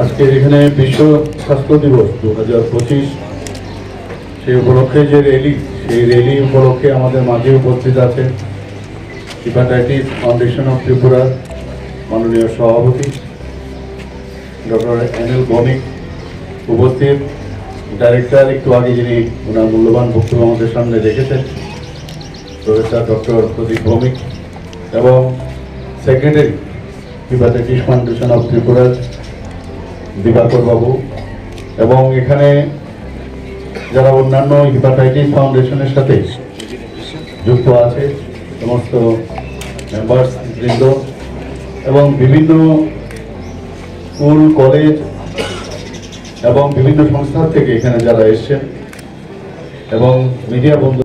আজকে এখানে বিশ্ব স্বাস্থ্য দিবস দু হাজার পঁচিশ। সেই উপলক্ষে যে র্যালি, সেই র্যালি উপলক্ষে আমাদের মাঝে উপস্থিত আছে হিপাটাইটিস ফাউন্ডেশন অফ ত্রিপুরার মাননীয় সভাপতি ডক্টর এন এল ভৌমিক উপস্থিত। ডাইরেক্টর একটু আগে যিনি ওনার মূল্যবান বক্তব্য আমাদের সামনে রেখেছেন, প্রফেসর ডক্টর প্রদীপ ভৌমিক এবং সেক্রেটারি হিপাটাইটিস ফাউন্ডেশন অফ ত্রিপুরার দিবাকর বাবু এবং এখানে যারা অন্যান্য হিপাটাইটিস ফাউন্ডেশনের সাথে যুক্ত আছে, সমস্ত মেম্বার্স বৃন্দ, এবং বিভিন্ন স্কুল, কলেজ এবং বিভিন্ন সংস্থা থেকে এখানে যারা এসছেন, এবং মিডিয়া বন্ধু